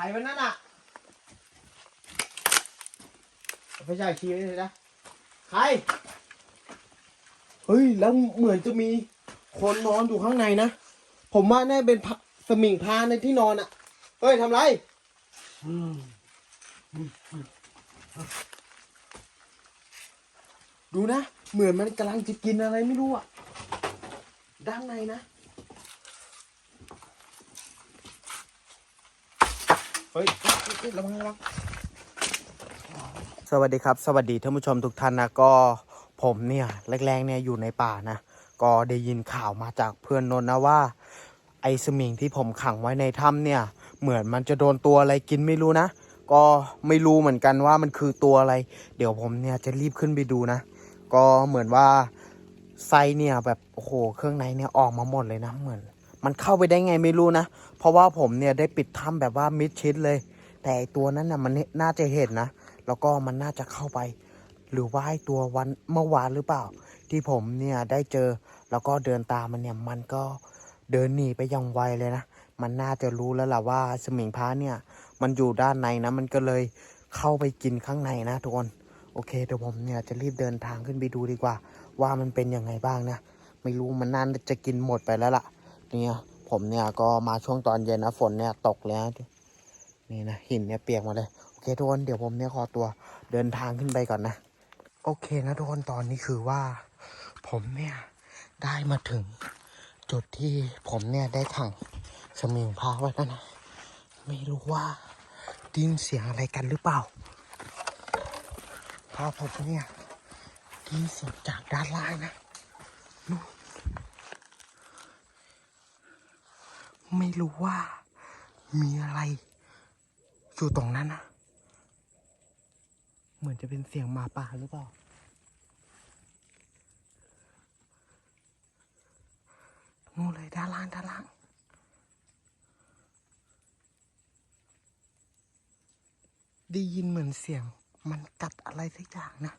รวันนั้นอะไม่ใช่ชี้เลยนะใครเฮ้ย แล้วเหมือนจะมีคนนอนอยู่ข้างในนะ ผมว่าน่าเป็นพระสมิงพาในที่นอนอะ เฮ้ยทำไร ดูนะ เหมือนมันกำลังจะกินอะไรไม่รู้อะด้านในนะ เฮ้ยระวังระวังสวัสดีครับ สวัสดีท่านผู้ชมทุกท่านนะก็ผมเนี่ยแรกๆเนี่ยอยู่ในป่านะ ก็ได้ยินข่าวมาจากเพื่อนนนท์นะว่า ไอ้สมิงที่ผมขังไว้ในถ้ำเนี่ย เหมือนมันจะโดนตัวอะไรกินไม่รู้นะ ก็ไม่รู้เหมือนกันว่ามันคือตัวอะไร เดี๋ยวผมเนี่ยจะรีบขึ้นไปดูนะ ก็เหมือนว่าไส้เนี่ยแบบโอ้โหเครื่องในเนี่ยออกมาหมดเลยนะเหมือน มันเข้าไปได้ไงไม่รู้นะ เพราะว่าผมเนี่ยได้ปิดถ้ำแบบว่ามิดชิดเลย แต่ตัวนั้นน่ะมันน่าจะเห็นนะ แล้วก็มันน่าจะเข้าไป หรือว่าไอตัววันเมื่อวานหรือเปล่า ที่ผมเนี่ยได้เจอ แล้วก็เดินตามมันเนี่ยมันก็เดินหนีไปอย่างไวเลยนะ มันน่าจะรู้แล้วล่ะว่าสมิงพระเนี่ย มันอยู่ด้านในนะ มันก็เลยเข้าไปกินข้างในนะทุกคน โอเคเดี๋ยวผมเนี่ยจะรีบเดินทางขึ้นไปดูดีกว่า ว่ามันเป็นยังไงบ้างนะ ไม่รู้มันน่าจะกินหมดไปแล้วล่ะ เนี่ยผมเนี่ยก็มาช่วงตอนเย็นนะฝนเนี่ยตกแล้วนี่นะหินเนี่ยเปียกหมาเลยโอเคทุกคนเดี๋ยวผมเนี่ยขอตัวเดินทางขึ้นไปก่อนนะ โอเคนะทุกคนตอนนี้คือว่า ผมเนี่ยได้มาถึง จุดที่ผมเนี่ยได้ขังสมิงพาไว้แล้วนะไม่รู้ว่าดินเสียงอะไรกันหรือเปล่าพราผมเนี่ยดินเสียงจากด้านล่างนะนู่น ไม่รู้ว่า มีอะไรอยู่ตรงนั้นนะเหมือนจะเป็นเสียงหมาป่าหรือเปล่านู่นเลยด้านล่างด้านล่างได้ยินเหมือนเสียง มันกัดอะไรสักอย่างนะ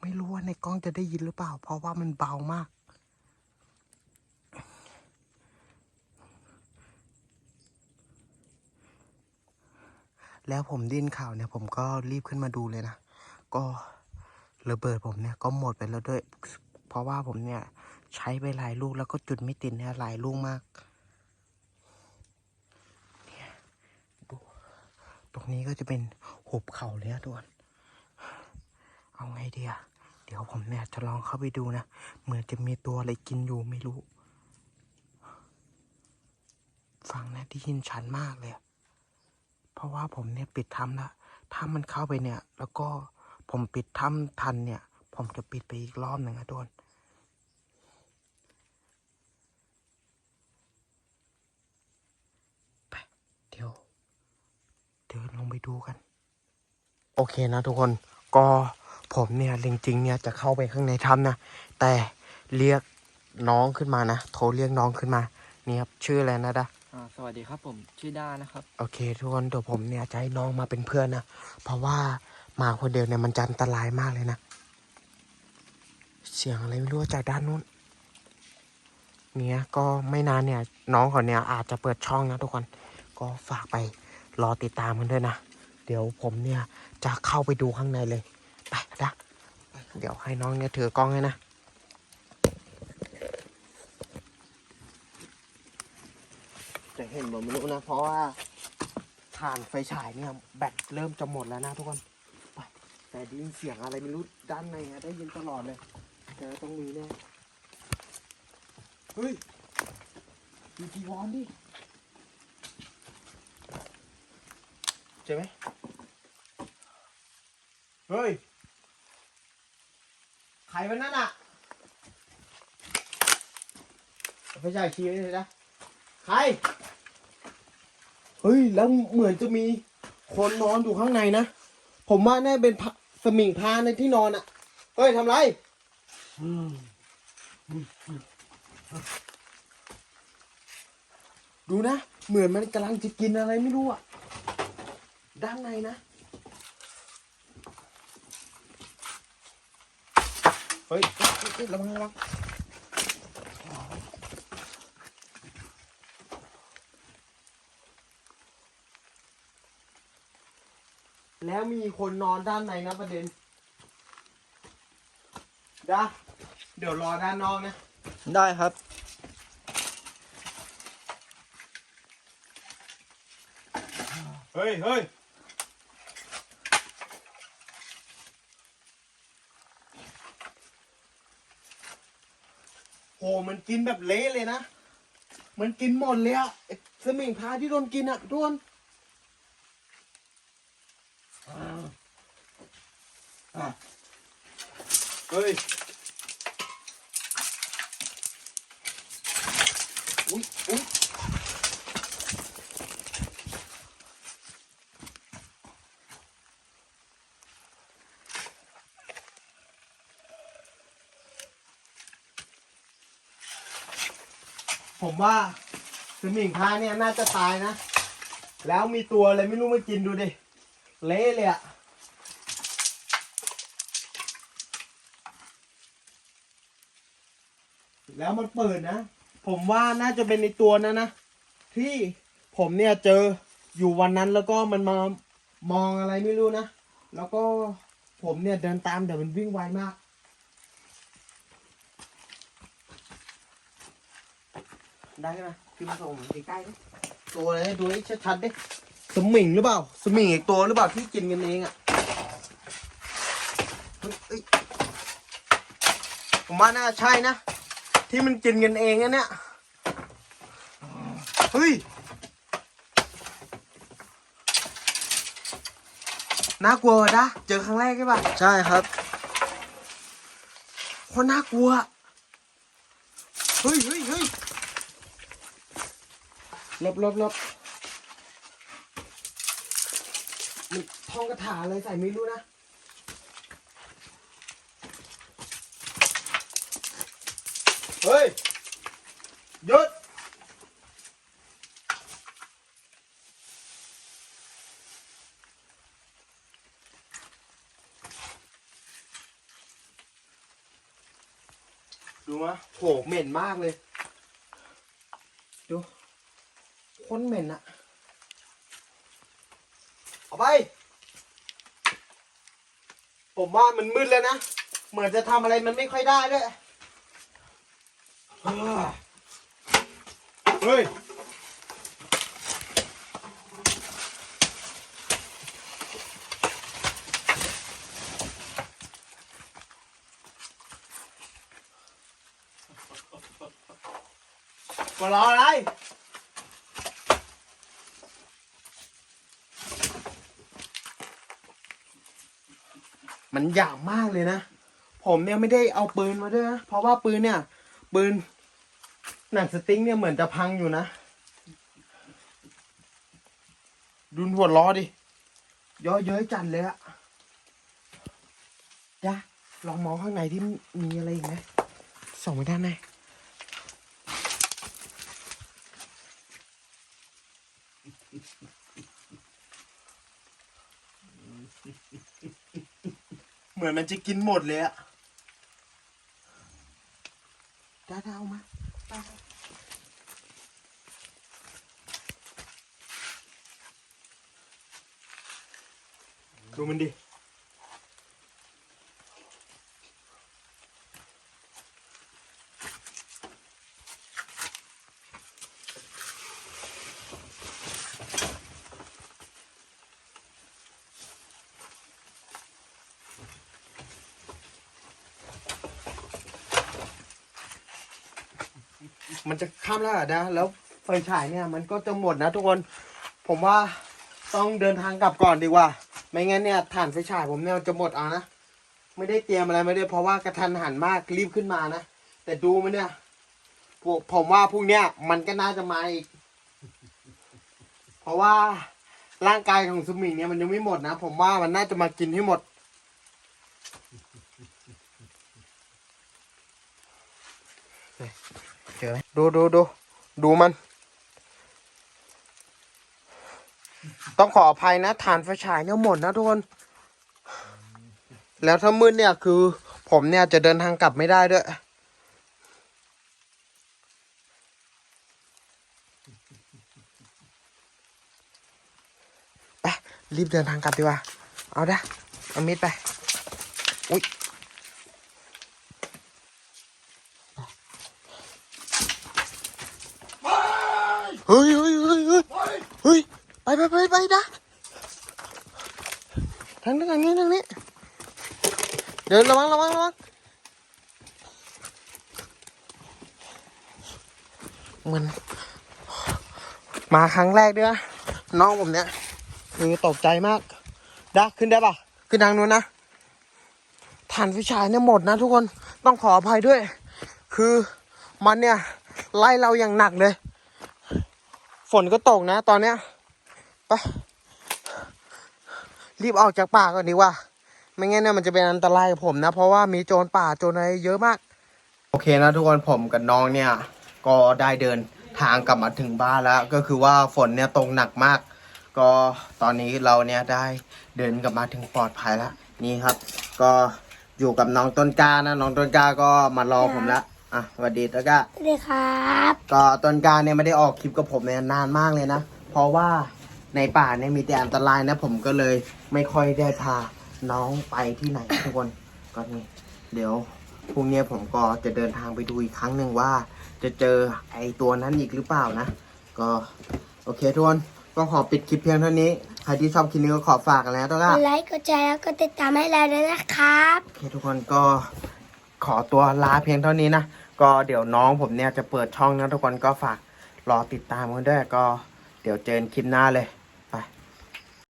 ไม่รู้ว่าในกล้องจะได้ยินหรือเปล่า เพราะว่ามันเบามาก แล้วผมดิ้นข่าวเนี่ยผมก็รีบขึ้นมาดูเลยนะ ก็ระเบิดผมเนี่ยก็หมดไปแล้วด้วย เพราะว่าผมเนี่ยใช้ไปหลายลูกแล้วก็จุดไม่ติดเนี่ยหลายลูกมากเนี่ยดูตรงนี้ก็จะเป็นหุบเขาเลยนะทุกคนเอาไงเดีอะเดี๋ยวผมเนี่ยจะลองเข้าไปดูนะ เหมือนจะมีตัวอะไรกินอยู่ไม่รู้ ฟังนะที่ยินชันมากเลย เพราะว่าผมเนี่ยปิดถ้ำแล้วถ้ามันเข้าไปเนี่ย แล้วก็ผมปิดถ้ำทันเนี่ย ผมจะปิดไปอีกรอบหนึ่งนะทุกคนเดี๋ยวเดินลงไปดูกัน โอเคนะทุกคนก็ผมเนี่ยจริงๆเนี่ยจะเข้าไปข้างในถ้ำนะ แต่เรียกน้องขึ้นมานะ โทรเรียกน้องขึ้นมา นี่ครับชื่ออะไรนะดะ อ่าสวัสดีครับผมชื่อด้านะครับ โอเคทุกคนเดี๋ยวผมเนี่ยจะให้น้องมาเป็นเพื่อนนะ เพราะว่ามาคนเดียวเนี่ยมันจะอันตรายมากเลยนะ เสียงอะไรไม่รู้จากด้านนู้น เนี่ยก็ไม่นานเนี่ย น้องเขาเนี่ยอาจจะเปิดช่องนะทุกคน ก็ฝากไปรอติดตามกันด้วยนะ เดี๋ยวผมเนี่ยจะเข้าไปดูข้างในเลย ไปนะเดี๋ยวให้น้องเนี่ยถือกล้องให้นะ จะ เห็นผมไม่รู้นะ เพราะว่าถ่านไฟฉายเนี่ยแบตเริ่มจะหมดแล้วนะทุกคนไปแต่ได้ยินเสียงอะไรไม่รู้ด้านในอะได้ยินตลอดเลยแต่ต้องมีแน่เฮ้ยมีจีวรดิใช่ไหมเฮ้ยใครวันนั้นอะไม่ใช่ชี้เลยนะใคร เฮ้ย แล้วเหมือนจะมีคนนอนอยู่ข้างในนะ ผมว่าน่าเป็นสมิงพาในที่นอนอะ่ะ เฮ้ยทำไร ดูนะ เหมือนมันกำลังจะกินอะไรไม่รู้อะ่ะด้านในนะ เฮ้ยระวังระวัง แล้วมีคนนอนด้านในนะประเด็นดะเดี๋ยวรอด้านนอกนะ ได้ครับ เฮ้ยเฮ้ยโหมันกินแบบเละเลยนะ มันกินหมดเลยอะไอ้สมิงพรายที่โดนกินอะทุกคน เฮ้ยอุ้ยอุ้ยผมว่าสมิงพรายเนี่ยน่าจะตายนะ แล้วมีตัวอะไรไม่รู้มากินดูดิ เละเลยอะ แล้วมันเปิดนะ ผมว่าน่าจะเป็นในตัวนั้นนะ ที่ผมเนี่ยเจออยู่วันนั้นแล้วก็มันมามองอะไรไม่รู้นะ แล้วก็ผมเนี่ยเดินตามแต่มันวิ่งไวมาก ได้ไหมขึ้นมาส่งใกล้ๆตัวอะไรดูให้ชัดๆดิสมิงหรือเปล่า สมิงอีกตัวหรือเปล่าที่กินกันเองอะเฮ้ยผมว่าน่าใช่นะ ที่มันกินกันเองนะเนี่ยเฮ้ยน่ากลัวนะเจอครั้งแรกใช่ปะใช่ครับคนน่ากลัวเฮ้ยเฮ้ยเฮ้ยหลบหลบหลบมันท่องคาถาอะไรใส่ไม่รู้นะ เฮ้ยหยุดดูมะโหเหม็นมากเลย ดูคนเหม็นอะเอาไป ผมว่ามันมืดแล้วนะ เหมือนจะทำอะไรมันไม่ค่อยได้ด้วย เฮ้ยมารออะไร มันหยาบมากเลยนะ ผมเนี่ยไม่ได้เอาปืนมาด้วยนะ เพราะว่าปืนเนี่ย ปืน หนังสติ๊กเนี่ยเหมือนจะพังอยู่นะดูหัวล้อดิย่อเย้ยจัดเลยอะจ้ะลองมองข้างในที่มีอะไรอีกไหมส่องไปด้านในเหมือนมันจะกินหมดเลยอะดาดาเอามา ดูมันดิ มันจะข้ามแล้วนะ แล้วไฟฉายเนี่ยมันก็จะหมดนะทุกคน ผมว่าต้องเดินทางกลับก่อนดีกว่า ไม่งั้นเนี่ยถ่านไฟฉายผมเนี่ยจะหมดเอานะ ไม่ได้เตรียมอะไรไม่ได้เพราะว่ากระทันหันมากรีบขึ้นมานะ แต่ดูมันเนี่ยพวกผมว่าพรุ่งเนี้ยมันก็น่าจะมาอีก เพราะว่าร่างกายของสมิงเนี่ยมันยังไม่หมดนะ ผมว่ามันน่าจะมากินให้หมด เจอดูดูดูดูมัน ต้องขออภัยนะฐานไฟฉายเนี่ยหมดนะทุกคน แล้วถ้ามืดเนี่ยคือ ผมเนี่ยจะเดินทางกลับไม่ได้ด้วยไปรีบเดินทางกลับดีกว่า เอาได้เอามีดไป อุ้ยเฮ้ยเฮ้ยเฮ้ยเฮ้ยเฮ้ย ไปไปไปไปนะทางนี้ทางนี้ทางนี้ เดินระวังระวังระวังมันมาครั้งแรกด้วยน้องผมเนี่ยคือตกใจมากได้ขึ้นได้ปะขึ้นทางนู้นนะฐานไฟฉายเนี่ยหมดนะทุกคนต้องขออภัยด้วย คือมันเนี่ยไล่เราอย่างหนักเลย ฝนก็ตกนะตอนเนี้ย ไป รีบออกจากป่าก่อนดีกว่า ไม่งั้นเนี่ยมันจะเป็นอันตรายกับผมนะ เพราะว่ามีโจรป่าโจรอะไรเยอะมาก โอเคนะทุกคนผมกับน้องเนี่ย ก็ได้เดินทางกลับมาถึงบ้านแล้ว ก็คือว่าฝนเนี่ยตกหนักมาก ก็ตอนนี้เราเนี่ยได้เดินกลับมาถึงปลอดภัยแล้ว นี่ครับ ก็อยู่กับน้องต้นกล้านะ น้องต้นกล้าก็มารอผมแล้วอะสวัสดีต้นกล้าสวัสดีครับ ก็ต้นกล้าเนี่ยไม่ได้ออกคลิปกับผมเนี่ยนานมากเลยนะ เพราะว่า ในป่าเนี่ยมีแต่อันตรายนะ ผมก็เลยไม่ค่อยได้พาน้องไปที่ไหนทุกคนก็นี่เดี๋ยวพรุ่งนี้ผมก็จะเดินทางไปดูอีกครั้งหนึ่งว่า จะเจอไอตัวนั้นอีกหรือเปล่านะ ก็โอเคทุกคนก็ขอปิดคลิปเพียงเท่านี้ ใครที่ชอบคลิปนี้ก็ขอฝากกันแล้วต้นกกล้าดไลค์กดแชร์แล้วก็ติดตามให้เราด้วยนะครับโอเคทุกคนก็ขอตัวลาเพียงเท่านี้นะ ก็เดี๋ยวน้องผมเนี่ยจะเปิดช่องนะทุกคนก็ฝากรอติดตามกันด้วยก็เดี๋ยวเจอกันคลิปหน้าเลย